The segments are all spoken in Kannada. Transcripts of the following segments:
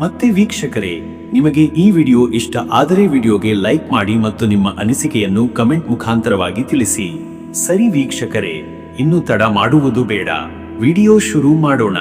ಮತ್ತೆ ವೀಕ್ಷಕರೇ, ನಿಮಗೆ ಈ ವಿಡಿಯೋ ಇಷ್ಟ ಆದರೆ ವಿಡಿಯೋಗೆ ಲೈಕ್ ಮಾಡಿ ಮತ್ತು ನಿಮ್ಮ ಅನಿಸಿಕೆಯನ್ನು ಕಮೆಂಟ್ ಮುಖಾಂತರವಾಗಿ ತಿಳಿಸಿ. ಸರಿ ವೀಕ್ಷಕರೇ, ಇನ್ನು ತಡ ಮಾಡುವುದು ಬೇಡ. ವಿಡಿಯೋ ಶುರು ಮಾಡೋಣ.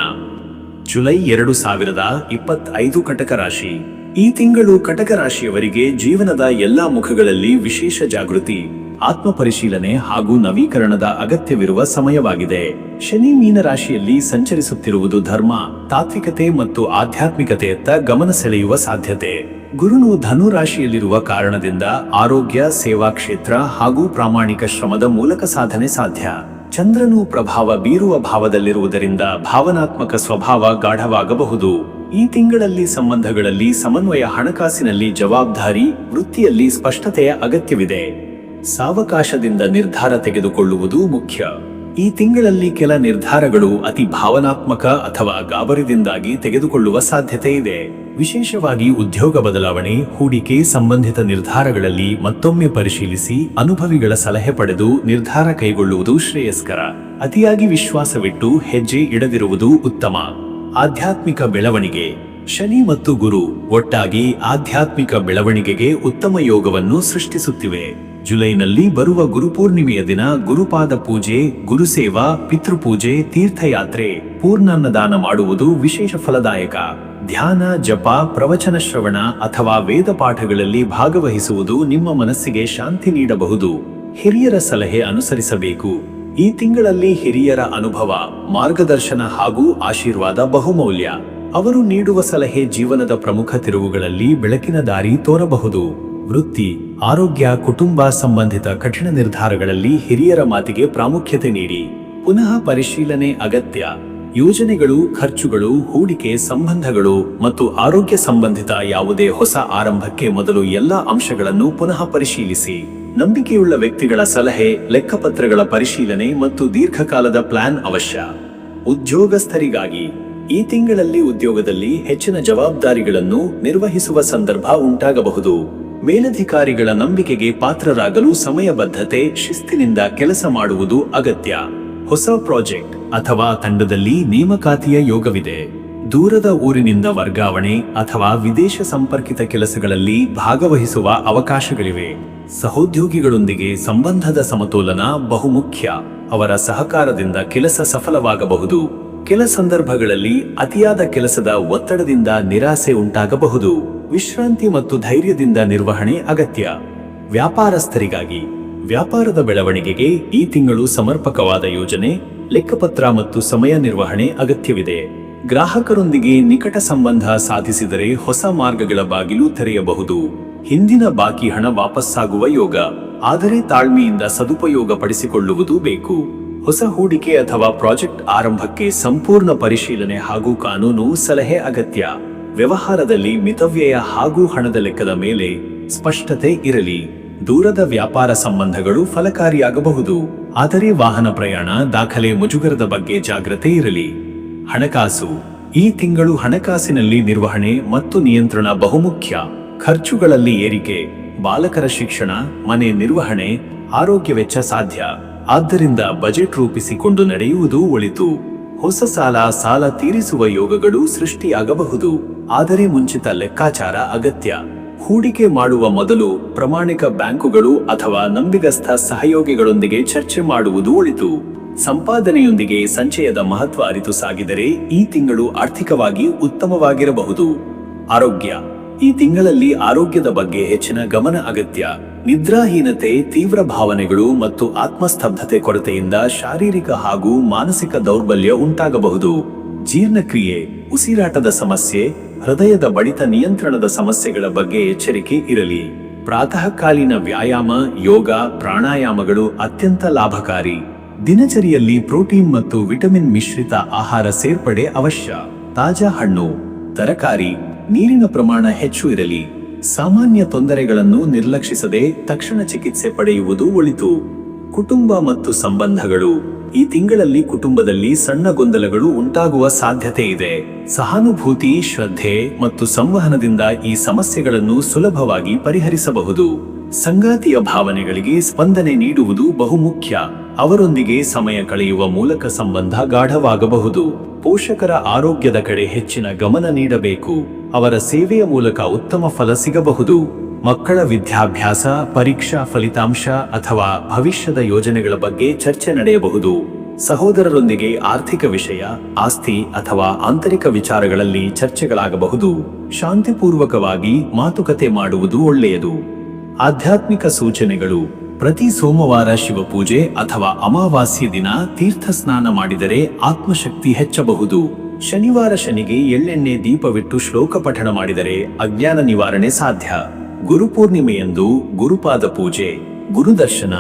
ಜುಲೈ ಎರಡು ಸಾವಿರದ ಇಪ್ಪತ್ತೈದು ಕಟಕ ರಾಶಿ. ಈ ತಿಂಗಳು ಕಟಕ ರಾಶಿಯವರಿಗೆ ಜೀವನದ ಎಲ್ಲಾ ಮುಖಗಳಲ್ಲಿ ವಿಶೇಷ ಜಾಗೃತಿ. ಆತ್ಮ ಪರಿಶೀಲನೆ ಹಾಗೂ ನವೀಕರಣದ ಅಗತ್ಯವಿರುವ ಸಮಯವಾಗಿದೆ. ಶನಿ ಮೀನ ರಾಶಿಯಲ್ಲಿ ಸಂಚರಿಸುತ್ತಿರುವುದು ಧರ್ಮ, ತಾತ್ವಿಕತೆ ಮತ್ತು ಆಧ್ಯಾತ್ಮಿಕತೆಯತ್ತ ಗಮನ ಸೆಳೆಯುವ ಸಾಧ್ಯತೆ. ಗುರುನು ಧನು ರಾಶಿಯಲ್ಲಿರುವ ಕಾರಣದಿಂದ ಆರೋಗ್ಯ, ಸೇವಾ ಕ್ಷೇತ್ರ ಹಾಗೂ ಪ್ರಾಮಾಣಿಕ ಶ್ರಮದ ಮೂಲಕ ಸಾಧನೆ ಸಾಧ್ಯ. ಚಂದ್ರನು ಪ್ರಭಾವ ಬೀರುವ ಭಾವದಲ್ಲಿರುವುದರಿಂದ ಭಾವನಾತ್ಮಕ ಸ್ವಭಾವ ಗಾಢವಾಗಬಹುದು. ಈ ತಿಂಗಳಲ್ಲಿ ಸಂಬಂಧಗಳಲ್ಲಿ ಸಮನ್ವಯ ಹಣಕಾಸಿನಲ್ಲಿ ಜವಾಬ್ದಾರಿ, ವೃತ್ತಿಯಲ್ಲಿ ಸ್ಪಷ್ಟತೆಯ ಅಗತ್ಯವಿದೆ. ಸಾವಕಾಶದಿಂದ ನಿರ್ಧಾರ ತೆಗೆದುಕೊಳ್ಳುವುದು ಮುಖ್ಯ. ಈ ತಿಂಗಳಲ್ಲಿ ಕೆಲ ನಿರ್ಧಾರಗಳು ಅತಿ ಭಾವನಾತ್ಮಕ ಅಥವಾ ಗಾಬರಿದಿಂದಾಗಿ ತೆಗೆದುಕೊಳ್ಳುವ ಸಾಧ್ಯತೆ ಇದೆ. ವಿಶೇಷವಾಗಿ ಉದ್ಯೋಗ ಬದಲಾವಣೆ, ಹೂಡಿಕೆ ಸಂಬಂಧಿತ ನಿರ್ಧಾರಗಳಲ್ಲಿ ಮತ್ತೊಮ್ಮೆ ಪರಿಶೀಲಿಸಿ ಅನುಭವಿಗಳ ಸಲಹೆ ಪಡೆದು ನಿರ್ಧಾರ ಕೈಗೊಳ್ಳುವುದು ಶ್ರೇಯಸ್ಕರ. ಅತಿಯಾಗಿ ವಿಶ್ವಾಸವಿಟ್ಟು ಹೆಜ್ಜೆ ಇಡದಿರುವುದು ಉತ್ತಮ. ಆಧ್ಯಾತ್ಮಿಕ ಬೆಳವಣಿಗೆ. ಶನಿ ಮತ್ತು ಗುರು ಒಟ್ಟಾಗಿ ಆಧ್ಯಾತ್ಮಿಕ ಬೆಳವಣಿಗೆಗೆ ಉತ್ತಮ ಯೋಗವನ್ನು ಸೃಷ್ಟಿಸುತ್ತಿವೆ. ಜುಲೈನಲ್ಲಿ ಬರುವ ಗುರುಪೂರ್ಣಿಮೆಯ ದಿನ ಗುರುಪಾದ ಪೂಜೆ, ಗುರುಸೇವಾ, ಪಿತೃಪೂಜೆ, ತೀರ್ಥಯಾತ್ರೆ, ಪೂರ್ಣಾನ್ನದಾನ ಮಾಡುವುದು ವಿಶೇಷ ಫಲದಾಯಕ. ಧ್ಯಾನ, ಜಪ, ಪ್ರವಚನ ಶ್ರವಣ ಅಥವಾ ವೇದ ಪಾಠಗಳಲ್ಲಿ ಭಾಗವಹಿಸುವುದು ನಿಮ್ಮ ಮನಸ್ಸಿಗೆ ಶಾಂತಿ ನೀಡಬಹುದು. ಹಿರಿಯರ ಸಲಹೆ ಅನುಸರಿಸಬೇಕು. ಈ ತಿಂಗಳಲ್ಲಿ ಹಿರಿಯರ ಅನುಭವ, ಮಾರ್ಗದರ್ಶನ ಹಾಗೂ ಆಶೀರ್ವಾದ ಬಹುಮೌಲ್ಯ. ಅವರು ನೀಡುವ ಸಲಹೆ ಜೀವನದ ಪ್ರಮುಖ ತಿರುವುಗಳಲ್ಲಿ ಬೆಳಕಿನ ದಾರಿ ತೋರಬಹುದು. ವೃತ್ತಿ, ಆರೋಗ್ಯ, ಕುಟುಂಬ ಸಂಬಂಧಿತ ಕಠಿಣ ನಿರ್ಧಾರಗಳಲ್ಲಿ ಹಿರಿಯರ ಮಾತಿಗೆ ಪ್ರಾಮುಖ್ಯತೆ ನೀಡಿ. ಪುನಃ ಪರಿಶೀಲನೆ ಅಗತ್ಯ. ಯೋಜನೆಗಳು, ಖರ್ಚುಗಳು, ಹೂಡಿಕೆ ಸಂಬಂಧಗಳು ಮತ್ತು ಆರೋಗ್ಯ ಸಂಬಂಧಿತ ಯಾವುದೇ ಹೊಸ ಆರಂಭಕ್ಕೆ ಮೊದಲು ಎಲ್ಲ ಅಂಶಗಳನ್ನು ಪುನಃ ಪರಿಶೀಲಿಸಿ. ನಂಬಿಕೆಯುಳ್ಳ ವ್ಯಕ್ತಿಗಳ ಸಲಹೆ, ಲೆಕ್ಕಪತ್ರಗಳ ಪರಿಶೀಲನೆ ಮತ್ತು ದೀರ್ಘಕಾಲದ ಪ್ಲಾನ್ ಅವಶ್ಯ. ಉದ್ಯೋಗಸ್ಥರಿಗಾಗಿ. ಈ ತಿಂಗಳಲ್ಲಿ ಉದ್ಯೋಗದಲ್ಲಿ ಹೆಚ್ಚಿನ ಜವಾಬ್ದಾರಿಗಳನ್ನು ನಿರ್ವಹಿಸುವ ಸಂದರ್ಭ ಉಂಟಾಗಬಹುದು. ಮೇಲಧಿಕಾರಿಗಳ ನಂಬಿಕೆಗೆ ಪಾತ್ರರಾಗಲು ಸಮಯಬದ್ಧತೆ, ಶಿಸ್ತಿನಿಂದ ಕೆಲಸ ಮಾಡುವುದು ಅಗತ್ಯ. ಹೊಸ ಪ್ರಾಜೆಕ್ಟ್ ಅಥವಾ ತಂಡದಲ್ಲಿ ನೇಮಕಾತಿಯ ಯೋಗವಿದೆ. ದೂರದ ಊರಿನಿಂದ ವರ್ಗಾವಣೆ ಅಥವಾ ವಿದೇಶ ಸಂಪರ್ಕಿತ ಕೆಲಸಗಳಲ್ಲಿ ಭಾಗವಹಿಸುವ ಅವಕಾಶಗಳಿವೆ. ಸಹೋದ್ಯೋಗಿಗಳೊಂದಿಗೆ ಸಂಬಂಧದ ಸಮತೋಲನ ಬಹುಮುಖ್ಯ. ಅವರ ಸಹಕಾರದಿಂದ ಕೆಲಸ ಸಫಲವಾಗಬಹುದು. ಕೆಲ ಸಂದರ್ಭಗಳಲ್ಲಿ ಅತಿಯಾದ ಕೆಲಸದ ಒತ್ತಡದಿಂದ ನಿರಾಸೆ ಉಂಟಾಗಬಹುದು. ವಿಶ್ರಾಂತಿ ಮತ್ತು ಧೈರ್ಯದಿಂದ ನಿರ್ವಹಣೆ ಅಗತ್ಯ. ವ್ಯಾಪಾರಸ್ಥರಿಗಾಗಿ ವ್ಯಾಪಾರದ ಬೆಳವಣಿಗೆಗೆ ಈ ತಿಂಗಳು ಸಮರ್ಪಕವಾದ ಯೋಜನೆ, ಲೆಕ್ಕಪತ್ರ ಮತ್ತು ಸಮಯ ನಿರ್ವಹಣೆ ಅಗತ್ಯವಿದೆ. ಗ್ರಾಹಕರೊಂದಿಗೆ ನಿಕಟ ಸಂಬಂಧ ಸಾಧಿಸಿದರೆ ಹೊಸ ಮಾರ್ಗಗಳ ಬಾಗಿಲು ತೆರೆಯಬಹುದು. ಹಿಂದಿನ ಬಾಕಿ ಹಣ ವಾಪಸ್ಸಾಗುವ ಯೋಗ, ಆದರೆ ತಾಳ್ಮೆಯಿಂದ ಸದುಪಯೋಗ ಪಡಿಸಿಕೊಳ್ಳುವುದು ಬೇಕು. ಹೊಸ ಹೂಡಿಕೆ ಅಥವಾ ಪ್ರಾಜೆಕ್ಟ್ ಆರಂಭಕ್ಕೆ ಸಂಪೂರ್ಣ ಪರಿಶೀಲನೆ ಹಾಗೂ ಕಾನೂನು ಸಲಹೆ ಅಗತ್ಯ. ವ್ಯವಹಾರದಲ್ಲಿ ಮಿತವ್ಯಯ ಹಾಗೂ ಹಣದ ಲೆಕ್ಕದ ಮೇಲೆ ಸ್ಪಷ್ಟತೆ ಇರಲಿ. ದೂರದ ವ್ಯಾಪಾರ ಸಂಬಂಧಗಳು ಫಲಕಾರಿಯಾಗಬಹುದು. ಆದರೆ ವಾಹನ ಪ್ರಯಾಣ, ದಾಖಲೆ ಮುಜುಗರದ ಬಗ್ಗೆ ಜಾಗ್ರತೆ ಇರಲಿ. ಹಣಕಾಸು. ಈ ತಿಂಗಳು ಹಣಕಾಸಿನಲ್ಲಿ ನಿರ್ವಹಣೆ ಮತ್ತು ನಿಯಂತ್ರಣ ಬಹುಮುಖ್ಯ. ಖರ್ಚುಗಳಲ್ಲಿ ಏರಿಕೆ. ಬಾಲಕರ ಶಿಕ್ಷಣ, ಮನೆ ನಿರ್ವಹಣೆ, ಆರೋಗ್ಯ ವೆಚ್ಚ ಸಾಧ್ಯ. ಆದ್ದರಿಂದ ಬಜೆಟ್ ರೂಪಿಸಿಕೊಂಡು ನಡೆಯುವುದು ಒಳಿತು. ಹೊಸ ಸಾಲ ಸಾಲ ತೀರಿಸುವ ಯೋಗಗಳು ಸೃಷ್ಟಿಯಾಗಬಹುದು. ಆದರೆ ಮುಂಚಿತ ಲೆಕ್ಕಾಚಾರ ಅಗತ್ಯ. ಹೂಡಿಕೆ ಮಾಡುವ ಮೊದಲು ಪ್ರಮಾಣಿಕ ಬ್ಯಾಂಕುಗಳು ಅಥವಾ ನಂಬಿಗಸ್ಥ ಸಹಯೋಗಿಗಳೊಂದಿಗೆ ಚರ್ಚೆ ಮಾಡುವುದು ಒಳಿತು. ಸಂಪಾದನೆಯೊಂದಿಗೆ ಸಂಚಯದ ಮಹತ್ವ ಅರಿತು ಸಾಗಿದರೆ ಈ ತಿಂಗಳು ಆರ್ಥಿಕವಾಗಿ ಉತ್ತಮವಾಗಿರಬಹುದು. ಆರೋಗ್ಯ. ಈ ತಿಂಗಳಲ್ಲಿ ಆರೋಗ್ಯದ ಬಗ್ಗೆ ಹೆಚ್ಚಿನ ಗಮನ ಅಗತ್ಯ. ನಿದ್ರಾಹೀನತೆ, ತೀವ್ರ ಭಾವನೆಗಳು ಮತ್ತು ಆತ್ಮಸ್ತಬ್ಧತೆ ಕೊರತೆಯಿಂದ ಶಾರೀರಿಕ ಹಾಗೂ ಮಾನಸಿಕ ದೌರ್ಬಲ್ಯ ಉಂಟಾಗಬಹುದು. ಜೀರ್ಣಕ್ರಿಯೆ, ಉಸಿರಾಟದ ಸಮಸ್ಯೆ, ಹೃದಯದ ಬಡಿತ ನಿಯಂತ್ರಣದ ಸಮಸ್ಯೆಗಳ ಬಗ್ಗೆ ಎಚ್ಚರಿಕೆ ಇರಲಿ. ಪ್ರಾತಃಕಾಲೀನ ವ್ಯಾಯಾಮ, ಯೋಗ, ಪ್ರಾಣಾಯಾಮಗಳು ಅತ್ಯಂತ ಲಾಭಕಾರಿ. ದಿನಚರಿಯಲ್ಲಿ ಪ್ರೋಟೀನ್ ಮತ್ತು ವಿಟಮಿನ್ ಮಿಶ್ರಿತ ಆಹಾರ ಸೇರ್ಪಡೆ ಅವಶ್ಯ. ತಾಜಾ ಹಣ್ಣು, ತರಕಾರಿ, ನೀರಿನ ಪ್ರಮಾಣ ಹೆಚ್ಚು ಇರಲಿ. ಸಾಮಾನ್ಯ ತೊಂದರೆಗಳನ್ನು ನಿರ್ಲಕ್ಷಿಸದೆ ತಕ್ಷಣ ಚಿಕಿತ್ಸೆ ಪಡೆಯುವುದು ಒಳಿತು. ಕುಟುಂಬ ಮತ್ತು ಸಂಬಂಧಗಳು. ಈ ತಿಂಗಳಲ್ಲಿ ಕುಟುಂಬದಲ್ಲಿ ಸಣ್ಣ ಗೊಂದಲಗಳು ಉಂಟಾಗುವ ಸಾಧ್ಯತೆ ಇದೆ. ಸಹಾನುಭೂತಿ, ಶ್ರದ್ಧೆ ಮತ್ತು ಸಂವಹನದಿಂದ ಈ ಸಮಸ್ಯೆಗಳನ್ನು ಸುಲಭವಾಗಿ ಪರಿಹರಿಸಬಹುದು. ಸಂಗಾತಿಯ ಭಾವನೆಗಳಿಗೆ ಸ್ಪಂದನೆ ನೀಡುವುದು ಬಹುಮುಖ್ಯ. ಅವರೊಂದಿಗೆ ಸಮಯ ಕಳೆಯುವ ಮೂಲಕ ಸಂಬಂಧ ಗಾಢವಾಗಬಹುದು. ಪೋಷಕರ ಆರೋಗ್ಯದ ಕಡೆ ಹೆಚ್ಚಿನ ಗಮನ ನೀಡಬೇಕು. ಅವರ ಸೇವೆಯ ಮೂಲಕ ಉತ್ತಮ ಫಲ ಸಿಗಬಹುದು. ಮಕ್ಕಳ ವಿದ್ಯಾಭ್ಯಾಸ, ಪರೀಕ್ಷಾ ಫಲಿತಾಂಶ ಅಥವಾ ಭವಿಷ್ಯದ ಯೋಜನೆಗಳ ಬಗ್ಗೆ ಚರ್ಚೆ ನಡೆಯಬಹುದು. ಸಹೋದರರೊಂದಿಗೆ ಆರ್ಥಿಕ ವಿಷಯ, ಆಸ್ತಿ ಅಥವಾ ಆಂತರಿಕ ವಿಚಾರಗಳಲ್ಲಿ ಚರ್ಚೆಗಳಾಗಬಹುದು. ಶಾಂತಿಪೂರ್ವಕವಾಗಿ ಮಾತುಕತೆ ಮಾಡುವುದು ಒಳ್ಳೆಯದು. ಆಧ್ಯಾತ್ಮಿಕ ಸೂಚನೆಗಳು ಪ್ರತಿ ಸೋಮವಾರ ಶಿವಪೂಜೆ ಅಥವಾ ಅಮಾವಾಸ್ಯ ದಿನ ತೀರ್ಥ ಸ್ನಾನ ಮಾಡಿದರೆ ಆತ್ಮಶಕ್ತಿ ಹೆಚ್ಚಬಹುದು. ಶನಿವಾರ ಶನಿಗೆ ಎಳ್ಳೆಣ್ಣೆ ದೀಪವಿಟ್ಟು ಶ್ಲೋಕ ಪಠಣ ಮಾಡಿದರೆ ಅಜ್ಞಾನ ನಿವಾರಣೆ ಸಾಧ್ಯ. ಗುರುಪೂರ್ಣಿಮೆಯಂದು ಗುರುಪಾದ ಪೂಜೆ ಗುರುದರ್ಶನ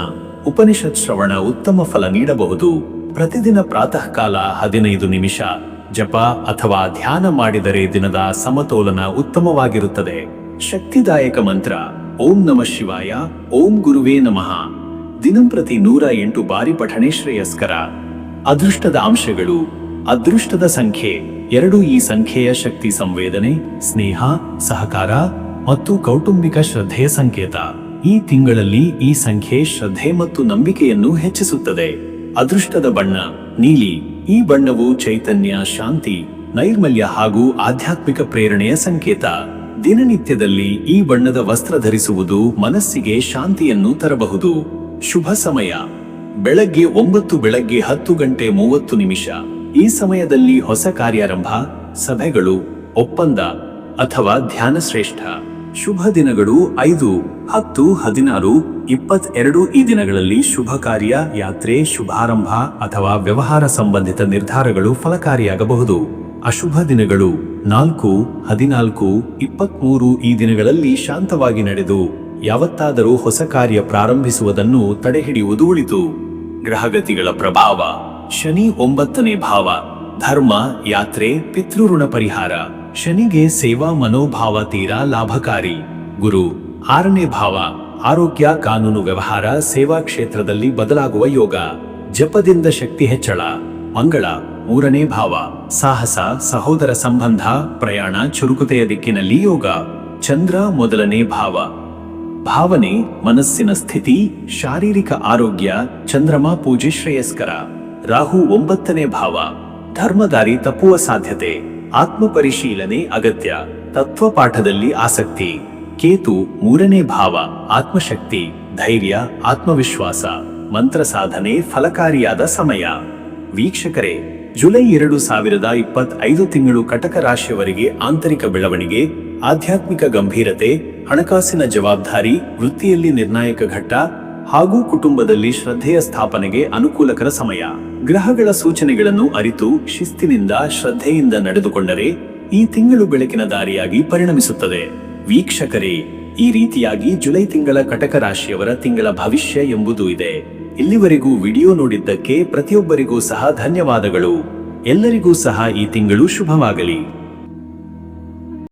ಉಪನಿಷತ್ ಶ್ರವಣ ಉತ್ತಮ ಫಲ ನೀಡಬಹುದು. ಪ್ರತಿದಿನ ಪ್ರಾತಃ ಕಾಲ ಹದಿನೈದು ನಿಮಿಷ ಜಪ ಅಥವಾ ಧ್ಯಾನ ಮಾಡಿದರೆ ದಿನದ ಸಮತೋಲನ ಉತ್ತಮವಾಗಿರುತ್ತದೆ. ಶಕ್ತಿದಾಯಕ ಮಂತ್ರ. ಓಂ ನಮ ಶಿವಾಯ, ಓಂ ಗುರುವೇ ನಮಃ. ದಿನಂಪ್ರತಿ ನೂರ ಎಂಟು ಬಾರಿ ಪಠಣೆ ಶ್ರೇಯಸ್ಕರ. ಅದೃಷ್ಟದ ಅಂಶಗಳು, ಅದೃಷ್ಟದ ಸಂಖ್ಯೆ, ಎರಡು ಈ ಸಂಖ್ಯೆಯ ಶಕ್ತಿ ಸಂವೇದನೆ, ಸ್ನೇಹ, ಸಹಕಾರ ಮತ್ತು ಕೌಟುಂಬಿಕ ಶ್ರದ್ಧೆಯ ಸಂಕೇತ. ಈ ತಿಂಗಳಲ್ಲಿ ಈ ಸಂಖ್ಯೆ ಶ್ರದ್ಧೆ ಮತ್ತು ನಂಬಿಕೆಯನ್ನು ಹೆಚ್ಚಿಸುತ್ತದೆ. ಅದೃಷ್ಟದ ಬಣ್ಣ, ನೀಲಿ. ಈ ಬಣ್ಣವು ಚೈತನ್ಯ, ಶಾಂತಿ, ನೈರ್ಮಲ್ಯ ಹಾಗೂ ಆಧ್ಯಾತ್ಮಿಕ ಪ್ರೇರಣೆಯ ಸಂಕೇತ. ದಿನನಿತ್ಯದಲ್ಲಿ ಈ ಬಣ್ಣದ ವಸ್ತ್ರ ಧರಿಸುವುದು ಮನಸ್ಸಿಗೆ ಶಾಂತಿಯನ್ನು ತರಬಹುದು. ಶುಭ ಸಮಯ. ಬೆಳಗ್ಗೆ ಒಂಬತ್ತು ಬೆಳಗ್ಗೆ ಹತ್ತು ಗಂಟೆ ಮೂವತ್ತು ನಿಮಿಷ. ಈ ಸಮಯದಲ್ಲಿ ಹೊಸ ಕಾರ್ಯಾರಂಭ, ಸಭೆಗಳು, ಒಪ್ಪಂದ ಅಥವಾ ಧ್ಯಾನ ಶ್ರೇಷ್ಠ. ಶುಭ ದಿನಗಳು ಐದು, ಹತ್ತು, ಹದಿನಾರು, ಇಪ್ಪತ್ತೆರಡು ಈ ದಿನಗಳಲ್ಲಿ ಶುಭ ಕಾರ್ಯ, ಯಾತ್ರೆ, ಶುಭಾರಂಭ ಅಥವಾ ವ್ಯವಹಾರ ಸಂಬಂಧಿತ ನಿರ್ಧಾರಗಳು ಫಲಕಾರಿಯಾಗಬಹುದು. ಅಶುಭ ದಿನಗಳು. ನಾಲ್ಕು, ಹದಿನಾಲ್ಕು, ಇಪ್ಪತ್ಮೂರು ಈ ದಿನಗಳಲ್ಲಿ ಶಾಂತವಾಗಿ ನಡೆದು ಯಾವತ್ತಾದರೂ ಹೊಸ ಕಾರ್ಯ ಪ್ರಾರಂಭಿಸುವುದನ್ನು ತಡೆಹಿಡಿಯುವುದು ಉಳಿತು. ಗ್ರಹಗತಿಗಳ ಪ್ರಭಾವ, ಶನಿ ಒಂಬತ್ತನೇ ಭಾವ, ಧರ್ಮ, ಯಾತ್ರೆ, ಪಿತೃಋಣ ಪರಿಹಾರ, ಶನಿಗೆ ಸೇವಾ ಮನೋಭಾವ ತೀರಾ ಲಾಭಕಾರಿ. ಗುರು, ಆರನೇ ಭಾವ, ಆರೋಗ್ಯ, ಕಾನೂನು ವ್ಯವಹಾರ, ಸೇವಾ ಕ್ಷೇತ್ರದಲ್ಲಿ ಬದಲಾಗುವ ಯೋಗ, ಜಪದಿಂದ ಶಕ್ತಿ ಹೆಚ್ಚಳ, ಮಂಗಳ ಮೂರನೇ ಭಾವ, ಸಾಹಸ, ಸಹೋದರ ಸಂಬಂಧ, ಪ್ರಯಾಣ, ಚುರುಕುತೆಯ ದಿಕ್ಕಿನಲ್ಲಿ ಯೋಗ. ಚಂದ್ರ ಮೊದಲನೇ ಭಾವ. ಭಾವನೆ, ಮನಸ್ಸಿನ ಸ್ಥಿತಿ, ಶಾರೀರಿಕ ಆರೋಗ್ಯ, ಚಂದ್ರಮ ಪೂಜೆ ಶ್ರೇಯಸ್ಕರ. ರಾಹು ಒಂಬತ್ತನೇ ಭಾವ. ಧರ್ಮದಾರಿ ತಪ್ಪುವ ಸಾಧ್ಯತೆ. ಆತ್ಮ ಪರಿಶೀಲನೆ ಅಗತ್ಯ. ತತ್ವ ಪಾಠದಲ್ಲಿ ಆಸಕ್ತಿ. ಕೇತು ಮೂರನೇ ಭಾವ, ಆತ್ಮಶಕ್ತಿ, ಧೈರ್ಯ, ಆತ್ಮವಿಶ್ವಾಸ. ಮಂತ್ರ ಸಾಧನೆ ಫಲಕಾರಿಯಾದ ಸಮಯ. ವೀಕ್ಷಕರೇ ಜುಲೈ ಎರಡು ಸಾವಿರದ ಇಪ್ಪತ್ತೈದು ತಿಂಗಳು ಕಟಕ ರಾಶಿಯವರಿಗೆ ಆಂತರಿಕ ಬೆಳವಣಿಗೆ, ಆಧ್ಯಾತ್ಮಿಕ ಗಂಭೀರತೆ, ಹಣಕಾಸಿನ ಜವಾಬ್ದಾರಿ, ವೃತ್ತಿಯಲ್ಲಿ ನಿರ್ಣಾಯಕ ಘಟ್ಟ ಹಾಗೂ ಕುಟುಂಬದಲ್ಲಿ ಶ್ರದ್ಧೆಯ ಸ್ಥಾಪನೆಗೆ ಅನುಕೂಲಕರ ಸಮಯ. ಗ್ರಹಗಳ ಸೂಚನೆಗಳನ್ನು ಅರಿತು ಶಿಸ್ತಿನಿಂದ ಶ್ರದ್ಧೆಯಿಂದ ನಡೆದುಕೊಂಡರೆ ಈ ತಿಂಗಳು ಬೆಳಕಿನ ದಾರಿಯಾಗಿ ಪರಿಣಮಿಸುತ್ತದೆ. ವೀಕ್ಷಕರೇ, ಈ ರೀತಿಯಾಗಿ ಜುಲೈ ತಿಂಗಳ ಕಟಕ ರಾಶಿಯವರ ತಿಂಗಳ ಭವಿಷ್ಯ ಎಂಬುದೂ ಇದೆ. ಇಲ್ಲಿವರೆಗೂ ವಿಡಿಯೋ ನೋಡಿದ್ದಕ್ಕೆ ಪ್ರತಿಯೊಬ್ಬರಿಗೂ ಸಹ ಧನ್ಯವಾದಗಳು. ಎಲ್ಲರಿಗೂ ಸಹ ಈ ತಿಂಗಳು ಶುಭವಾಗಲಿ.